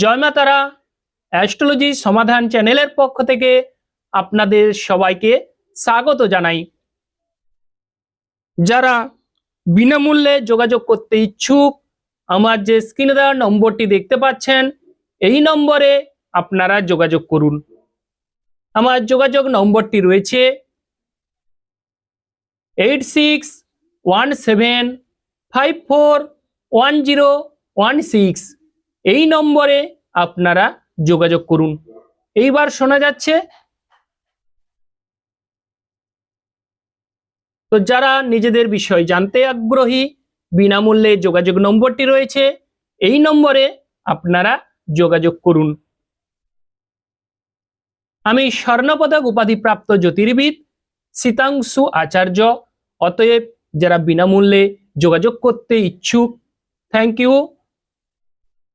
জয় মা তারা অ্যাস্ট্রোলজি সমাধান চ্যানেলের পক্ষ থেকে আপনাদের সবাইকে স্বাগত জানাই। যারা বিনামূল্যে যোগাযোগ করতে ইচ্ছুক, আমার যে স্ক্রিনে দেওয়া নম্বরটি দেখতে পাচ্ছেন, এই নম্বরে আপনারা যোগাযোগ করুন। আমার যোগাযোগ নম্বরটি রয়েছে eight six one seven five four one zero one six এই নম্বরে আপনারা যোগাযোগ করুন। এইবার শোনা যাচ্ছে, তো যারা নিজেদের বিষয় জানতে আগ্রহী, বিনামূল্যে যোগাযোগ নম্বরটি রয়েছে, এই নম্বরে আপনারা যোগাযোগ করুন। আমি স্বর্ণপদক উপাধিপ্রাপ্ত জ্যোতির্বিদ শীতাংশু আচার্য, অতএব যারা বিনামূল্যে যোগাযোগ করতে ইচ্ছুক থ্যাংক ইউ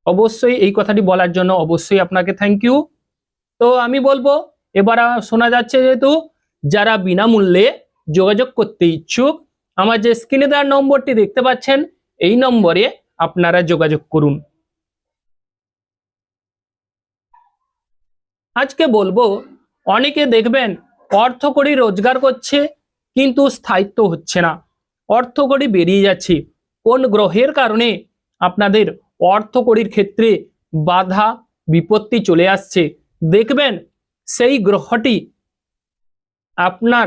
অবশ্যই এই কথাটি বলার জন্য অবশ্যই আপনাকে থ্যাংক ইউ তো আমি বলব, এবার শোনা যাচ্ছে যেহেতু যারা বিনামূল্যে যোগাযোগ করতে ইচ্ছুক, আমার যে স্ক্রিনে দেওয়ার নম্বরটি দেখতে পাচ্ছেন, এই নম্বরে আপনারা যোগাযোগ করুন। আজকে বলব, অনেকে দেখবেন অর্থ কড়ি রোজগার করছে, কিন্তু স্থায়িত্ব হচ্ছে না। অর্থ কড়ি বেরিয়ে যাচ্ছে। কোন গ্রহের কারণে আপনাদের অর্থ কড়ির ক্ষেত্রে বাধা, বিপত্তি চলে আসছে। দেখবেন সেই গ্রহটি আপনার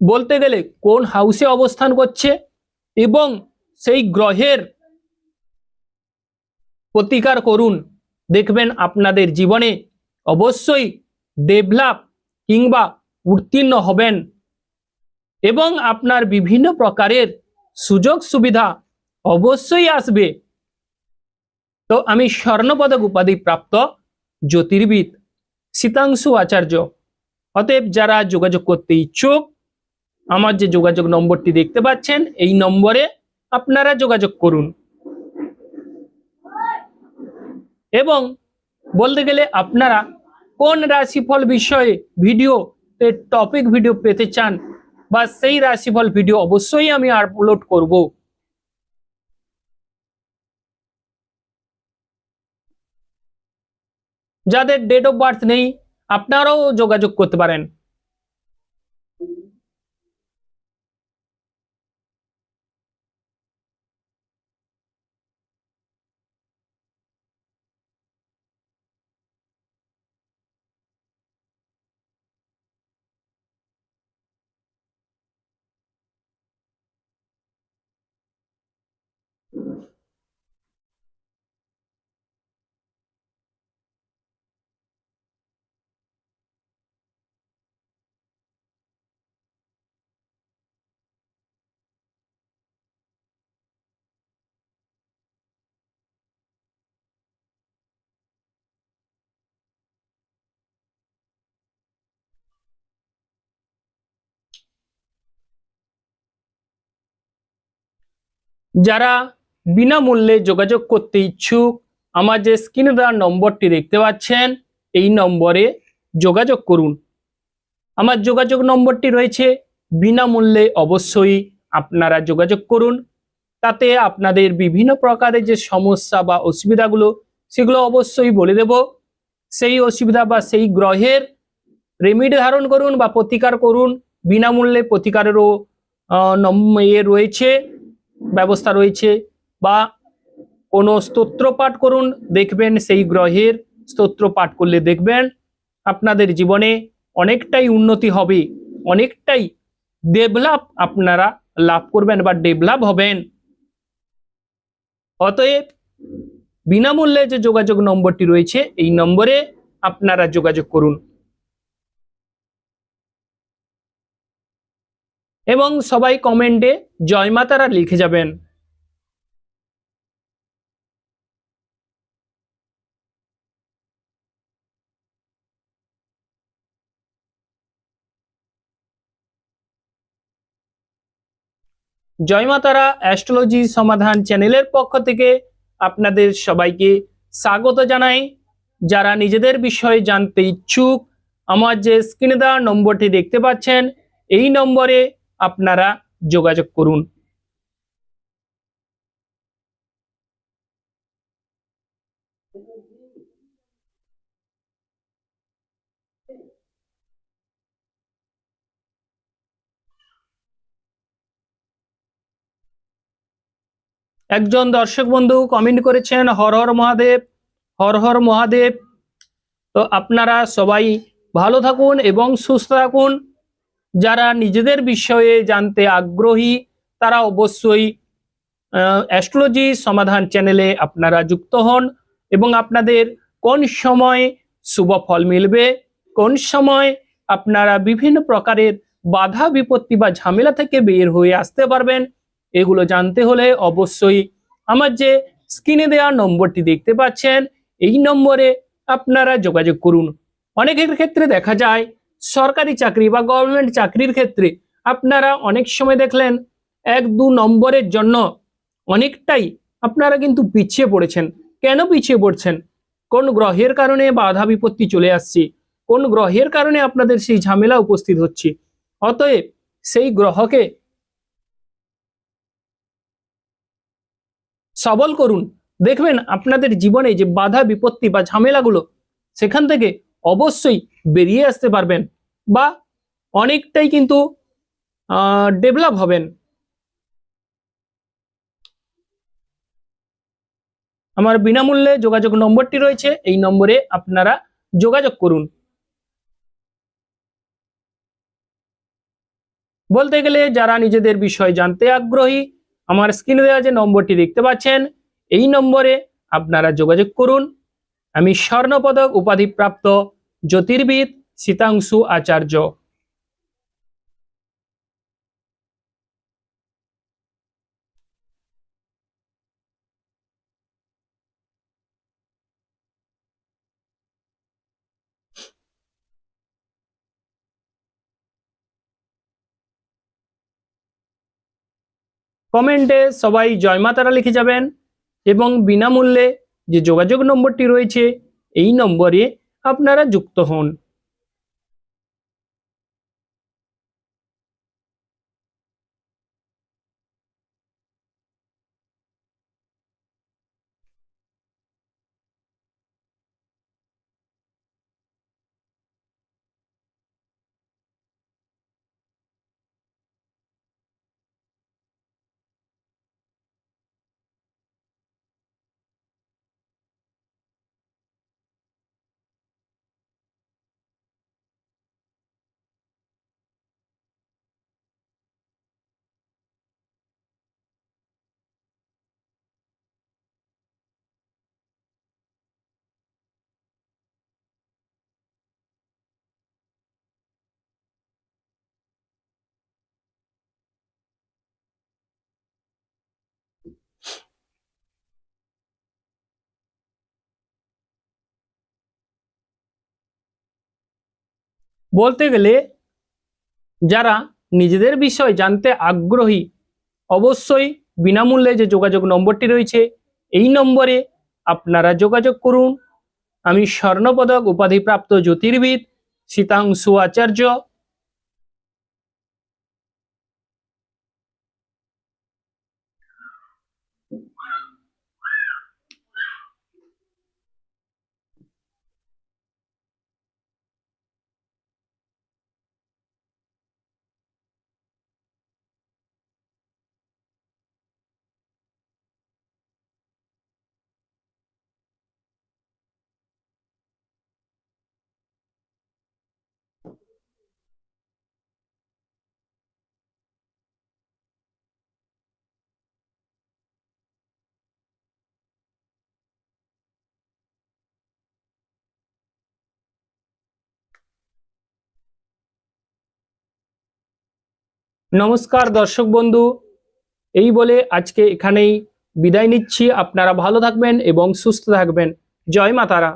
বলতে গেলে কোন হাউসে অবস্থান করছে এবং সেই গ্রহের প্রতিকার করুন। দেখবেন আপনাদের জীবনে অবশ্যই ডেভেলপ কিংবা উত্তীর্ণ হবেন এবং আপনার বিভিন্ন প্রকারের সুযোগ সুবিধা অবশ্যই আসবে। তো আমি স্বর্ণপদক উপাধি প্রাপ্ত জ্যোতির্বিদ শীতাংশু আচার্য। অতএব যারা যোগাযোগ করতে ইচ্ছুক, আমার যে যোগাযোগ নম্বরটি দেখতে পাচ্ছেন, এই নম্বরে আপনারা যোগাযোগ করুন। এবং বলতে গেলে আপনারা কোন রাশিফল বিষয়ে ভিডিও টপিক ভিডিও পেতে চান, বা সেই রাশিফল ভিডিও অবশ্যই আমি আপলোড করব। যাদের ডেট অফ বার্থ নেই আপনারাও যোগাযোগ করতে পারেন। যারা বিনামূল্যে যোগাযোগ করতে ইচ্ছুক, আমার যে স্ক্রিনে দেওয়া নম্বরটি দেখতে পাচ্ছেন, এই নম্বরে যোগাযোগ করুন। আমার যোগাযোগ নম্বরটি রয়েছে, বিনামূল্যে অবশ্যই আপনারা যোগাযোগ করুন। তাতে আপনাদের বিভিন্ন প্রকারের যে সমস্যা বা অসুবিধাগুলো, সেগুলো অবশ্যই বলে দেব। সেই অসুবিধা বা সেই গ্রহের রেমিডি ধারণ করুন বা প্রতিকার করুন। বিনামূল্যে প্রতিকারেরও ইয়ে রয়েছে। ব্যবস্থা রয়েছে বা কোনো স্তোত্র পাঠ করুন, দেখবেন সেই গ্রহের স্তোত্র পাঠ করলে দেখবেন আপনাদের জীবনে অনেকটাই উন্নতি হবে, অনেকটাই ডেভেলপ আপনারা লাভ করবেন বা ডেভেলপ হবেন। অতএব বিনামূল্যে যে যোগাযোগ নম্বরটি রয়েছে, এই নম্বরে আপনারা যোগাযোগ করুন। এবং সবাই কমেন্টে জয় মাতারা লিখে যাবেন। জয় মাতারা অ্যাস্ট্রোলজি সমাধান চ্যানেলের পক্ষ থেকে আপনাদের সবাইকে স্বাগত জানাই। যারা নিজেদের বিষয়ে জানতে ইচ্ছুক, আমার যে স্ক্রিনে দেওয়া নম্বরটি দেখতে পাচ্ছেন, এই নম্বরে আপনারা যোগাযোগ করুন। একজন দর্শক বন্ধু কমেন্ট করেছেন, হর হর মহাদেব, হর হর মহাদেব। তো আপনারা সবাই ভালো থাকুন এবং সুস্থ থাকুন। যারা নিজেদের বিষয়ে জানতে আগ্রহী, তারা অবশ্যই অ্যাস্ট্রোলজি সমাধান চ্যানেলে আপনারা যুক্ত হন এবং আপনাদের কোন সময় শুভ ফল মিলবে, কোন সময় আপনারা বিভিন্ন প্রকারের বাধা, বিপত্তি বা ঝামেলা থেকে বের হয়ে আসতে পারবেন, এগুলো জানতে হলে অবশ্যই আমার যে স্ক্রিনে দেওয়া নম্বরটি দেখতে পাচ্ছেন, এই নম্বরে আপনারা যোগাযোগ করুন। অনেকের ক্ষেত্রে দেখা যায় সরকারি চাকরি বা গভর্নমেন্ট চাকরির ক্ষেত্রে আপনারা অনেক সময় দেখলেন এক দু নম্বরের জন্য অনেকটাই আপনারা কিন্তু পিছিয়ে পড়েছেন। কেন পিছিয়ে পড়ছেন? কোন গ্রহের কারণে বাধা বিপত্তি চলে আসছে? কোন গ্রহের কারণে আপনাদের সেই ঝামেলা উপস্থিত হচ্ছে? অতএব সেই গ্রহকে সবল করুন। দেখবেন আপনাদের জীবনে যে বাধা বিপত্তি বা ঝামেলাগুলো, সেখান থেকে অবশ্যই বেরিয়ে আসতে পারবেন বা অনেকটাই কিন্তু ডেভেলপ হবেন। আমার বিনামূল্যে যোগাযোগ নম্বরটি রয়েছে, এই নম্বরে আপনারা যোগাযোগ করুন। বলতে গেলে যারা নিজেদের বিষয় জানতে আগ্রহী, আমার স্ক্রিনে দেওয়া যে নম্বরটি দেখতে পাচ্ছেন, এই নম্বরে আপনারা যোগাযোগ করুন। আমি স্বর্ণপদক উপাধিপ্রাপ্ত জ্যোতির্বিদ শীতাংশু আচার্য কমেন্টে সবাই জয় মা তারা লিখে যাবেন এবং বিনামূল্যে যে যোগাযোগ নম্বরটি রয়েছে, এই নম্বরে আপনারা যুক্ত হন। বলতে গেলে যারা নিজেদের বিষয় জানতে আগ্রহী, অবশ্যই বিনামূল্যে যে যোগাযোগ নম্বরটি রয়েছে, এই নম্বরে আপনারা যোগাযোগ করুন। আমি স্বর্ণপদক উপাধিপ্রাপ্ত জ্যোতির্বিদ শীতাংশু আচার্য নমস্কার দর্শক বন্ধু। এই বলে আজকে এখানেই বিদায় নিচ্ছি। আপনারা ভালো থাকবেন এবং সুস্থ থাকবেন। জয় মাতারা।